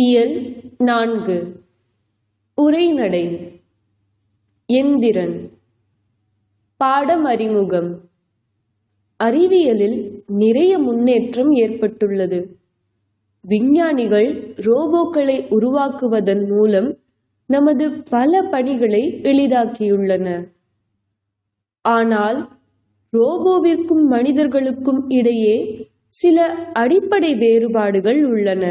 இயல் நான்கு. உரைநடை. எந்திரன். பாடம் அறிமுகம் அறிவியலில் நிறைய முன்னேற்றம் ஏற்பட்டுள்ளது. விஞ்ஞானிகள் ரோபோக்களை உருவாக்குவதன் மூலம் நமது பல பணிகளை எளிதாக்கியுள்ளனர் ஆனால் ரோபோவிற்கும் மனிதர்களுக்கும் இடையே சில அடிப்படை வேறுபாடுகள் உள்ளன.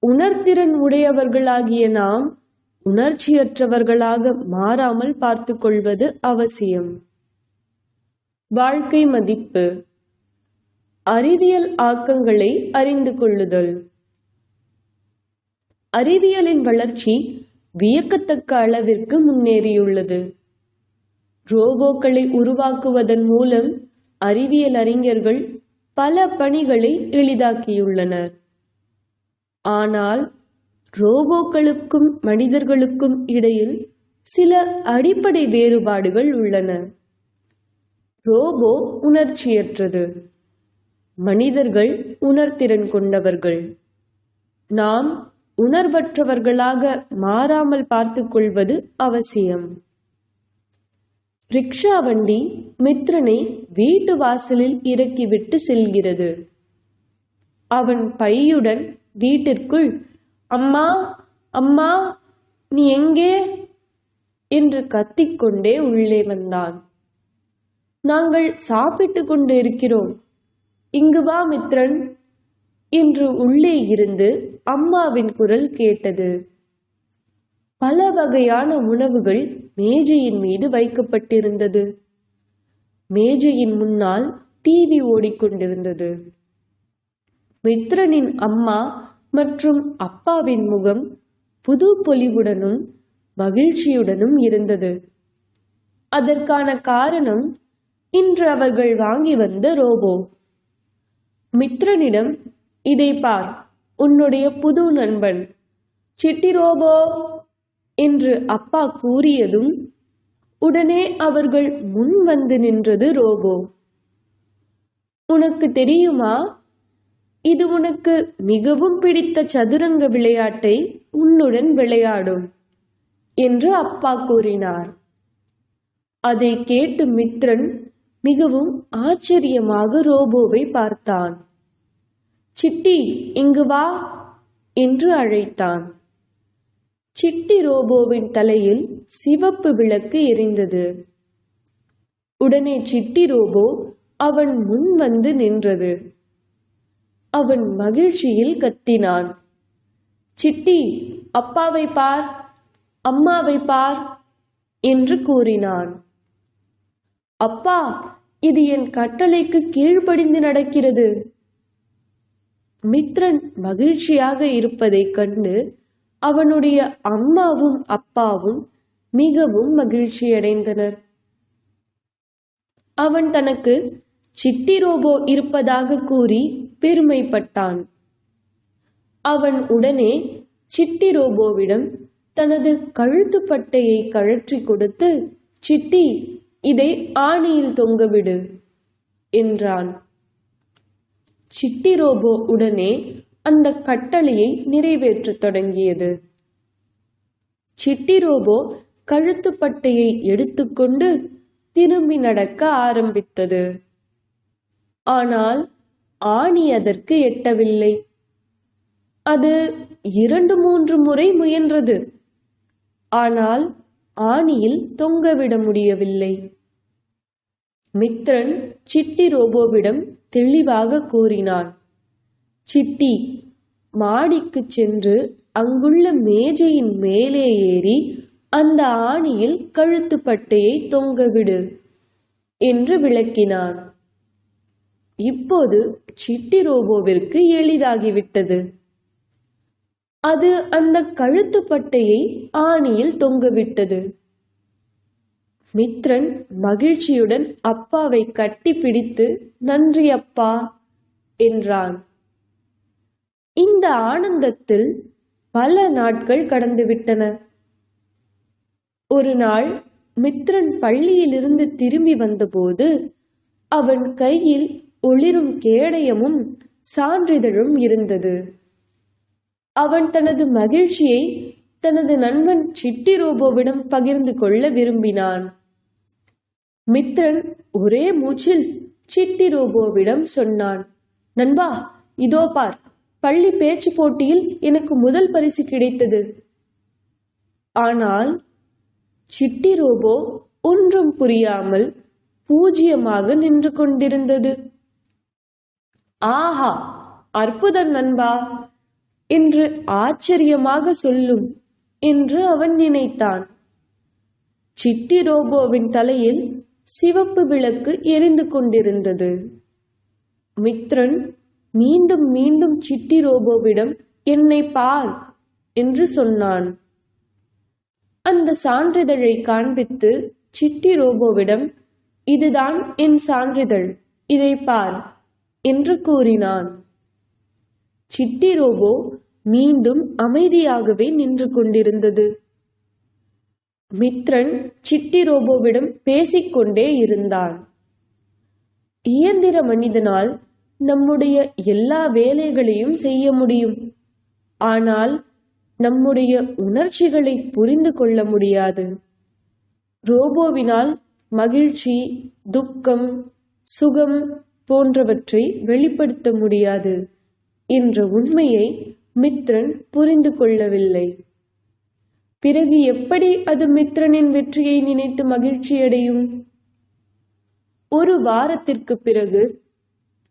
உணர்திறன் உடையவர்களாகிய நாம் உணர்ச்சியற்றவர்களாக மாறாமல் பார்த்துக் கொள்வது அவசியம். வாழ்க்கை மதிப்பு. அறிவியல் ஆக்கங்களை அறிந்து கொள்ளுதல். அறிவியலின் வளர்ச்சி வியக்கத்தக்க அளவிற்கு முன்னேறியுள்ளது. ரோபோக்களை உருவாக்குவதன் மூலம் அறிவியல் அறிஞர்கள் பல பணிகளை எளிதாக்கியுள்ளனர். ஆனால் ரோபோக்களுக்கும் மனிதர்களுக்கும் இடையில் சில அடிப்படை வேறுபாடுகள் உள்ளன. ரோபோ உணர்ச்சியற்றது. மனிதர்கள் உணர்திறன் கொண்டவர்கள். நாம் உணர்வற்றவர்களாக மாறாமல் பார்த்துக் கொள்வது அவசியம். ரிக்ஷா வண்டி மித்ரனை வீட்டு வாசலில் இறக்கிவிட்டு செல்கிறது. அவன் பையுடன் வீட்டிற்குள் அம்மா அம்மா நீ எங்கே? என்று கத்திக்கொண்டே உள்ளே வந்தான். நாங்கள் சாப்பிட்டு கொண்டு இருக்கிறோம் இங்கு வா மித்ரன் என்று உள்ளே இருந்து அம்மாவின் குரல் கேட்டது. பல வகையான உணவுகள் மேஜையின் மீது வைக்கப்பட்டிருந்தது. மேஜையின் முன்னால் டிவி ஓடிக்கொண்டிருந்தது. மித்ரனின் அம்மா மற்றும் அப்பாவின் முகம் புது பொலிவுடனும் மகிழ்ச்சியுடனும் இருந்தது. அதற்கான காரணம் இன்று அவர்கள் வாங்கி வந்த ரோபோ. மித்ரனிடம் இதை பார் உன்னுடைய புது நண்பன் சிட்டி ரோபோ என்று அப்பா கூறியதும் உடனே அவர்கள் முன் வந்து நின்றது ரோபோ. உனக்கு தெரியுமா இது உனக்கு மிகவும் பிடித்த சதுரங்க விளையாட்டை உன்னுடன் விளையாடும் என்று அப்பா கூறினார். அதை கேட்டு மித்ரன் மிகவும் ஆச்சரியமாக ரோபோவை பார்த்தான். சிட்டி இங்கு வா என்று அழைத்தான். சிட்டி ரோபோவின் தலையில் சிவப்பு விளக்கு எரிந்தது. உடனே சிட்டி ரோபோ அவன் முன் வந்து நின்றது. அவன் மகிழ்ச்சியில் கத்தினான். சிட்டி அப்பாவை பார் அம்மாவை பார் என்று கூறினான். அப்பா இது என் கட்டளைக்கு கீழ்ப்படிந்து நடக்கிறது. மித்ரன் மகிழ்ச்சியாக இருப்பதைக் கண்டு அவனுடைய அம்மாவும் அப்பாவும் மிகவும் மகிழ்ச்சியடைந்தனர். அவன் தனக்கு சிட்டி ரோபோ இருப்பதாக கூறி பெருமைப்பட்டான். அவன் உடனே சிட்டி ரோபோவிடம் தனது கழுத்துப்பட்டையை கழற்றி கொடுத்து சிட்டி இதை ஆணியில் தொங்கவிடு என்றான். சிட்டி ரோபோ உடனே அந்த கட்டளையை நிறைவேற்றத் தொடங்கியது. சிட்டி ரோபோ கழுத்துப்பட்டையை எடுத்துக்கொண்டு திரும்பி நடக்க ஆரம்பித்தது. ஆனால் ஆணி அதற்கு எட்டவில்லை. அது இரண்டு மூன்று முறை முயன்றது. ஆனால் ஆணியில் தொங்கவிட முடியவில்லை. மித்ரன் சிட்டி ரோபோவிடம் தெளிவாக கூறினான். சிட்டி மாடிக்கு சென்று அங்குள்ள மேஜையின் மேலே ஏறி அந்த ஆணியில் கழுத்துப்பட்டையை தொங்கவிடு என்று விளக்கினான். இப்போது சிட்டி ரோபோவிற்கு எளிதாகிவிட்டது. அது அந்த கழுத்துப்பட்டையை ஆணியில் தொங்கவிட்டது. மித்ரன் மகிழ்ச்சியுடன் அப்பாவை கட்டி பிடித்து நன்றி அப்பா என்றான். இந்த ஆனந்தத்தில் பல நாட்கள் கடந்துவிட்டன. ஒரு நாள் மித்ரன் பள்ளியிலிருந்து திரும்பி வந்தபோது அவன் கையில் ஒளிரும் கேடயமும் சான்றிதழும் இருந்தது. அவன் தனது மகிழ்ச்சியை தனது நண்பன் சிட்டி ரோபோவிடம் பகிர்ந்து கொள்ள விரும்பினான். மித்ரன் ஒரே மூச்சில் சிட்டி ரோபோவிடம் சொன்னான் நண்பா இதோ பார் பள்ளி பேச்சு போட்டியில் எனக்கு முதல் பரிசு கிடைத்தது. ஆனால் சிட்டி ரோபோ ஒன்றும் புரியாமல் பூஜ்யமாக நின்று கொண்டிருந்தது. ஆஹா அற்புதம் நண்பா என்று ஆச்சரியமாக சொல்லும் என்று அவன் நினைத்தான். சிட்டி ரோபோவின் தலையில் சிவப்பு விளக்கு எரிந்து கொண்டிருந்தது. மித்ரன் மீண்டும் மீண்டும் சிட்டி ரோபோவிடம் என்னை பார் என்று சொன்னான். அந்த சான்றிதழை காண்பித்து சிட்டி ரோபோவிடம் இதுதான் என் சான்றிதழ் இதை பார் என்று கூறினான். சிட்டி ரோபோ மீண்டும் அமைதியாகவே நின்று கொண்டிருந்தது. மித்ரன் சிட்டி ரோபோவிடம் பேசிக்கொண்டே இருந்தான். இயந்திர மனிதனால் நம்முடைய எல்லா வேலைகளையும் செய்ய முடியும். ஆனால் நம்முடைய உணர்ச்சிகளை புரிந்து கொள்ள முடியாது. ரோபோவினால் மகிழ்ச்சி துக்கம் சுகம் போன்றவற்றை வெளிப்படுத்த முடியாது என்ற உண்மையை மித்ரன் புரிந்து கொள்ளவில்லை. பிறகு எப்படி அது மித்ரனின் வெற்றியை நினைத்து மகிழ்ச்சியடையும்? ஒரு வாரத்திற்கு பிறகு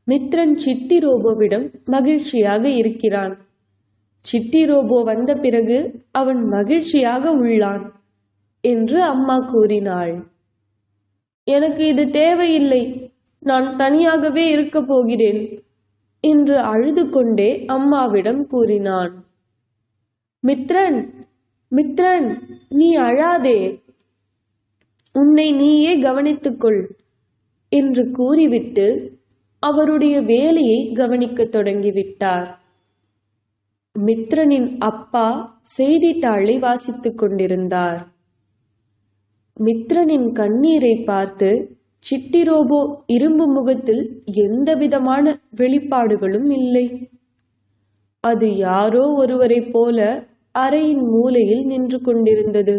மித்ரன் சிட்டி ரோபோவிடம் மகிழ்ச்சியாக இருக்கிறான். சிட்டி ரோபோ வந்த பிறகு அவன் மகிழ்ச்சியாக உள்ளான் என்று அம்மா கூறினாள். எனக்கு இது தேவையில்லை. நான் தனியாகவே இருக்கப் போகிறேன் என்று அழுது கொண்டே அம்மாவிடம் கூறினான். மித்ரன் மித்ரன் நீ அழாதே. உன்னை நீயே கவனித்துக்கொள் என்று கூறிவிட்டு அவருடைய வேலையை கவனிக்கத் தொடங்கிவிட்டார். மித்ரனின் அப்பா செய்தித்தாளை வாசித்துக் கொண்டிருந்தார். மித்ரனின் கண்ணீரை பார்த்து சிட்டி ரோபோ இரும்பு முகத்தில் எந்தவிதமான வெளிப்பாடுகளும் இல்லை. அது யாரோ ஒருவரைப் போல அறையின் மூலையில் நின்று கொண்டிருந்தது.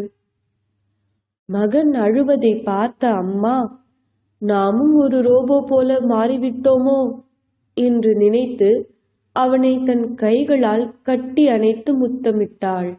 மகன் அழுவதை பார்த்த அம்மா நாமும் ஒரு ரோபோ போல மாறிவிட்டோமோ? என்று நினைத்து அவனை தன் கைகளால் கட்டி அணைத்து முத்தமிட்டாள்.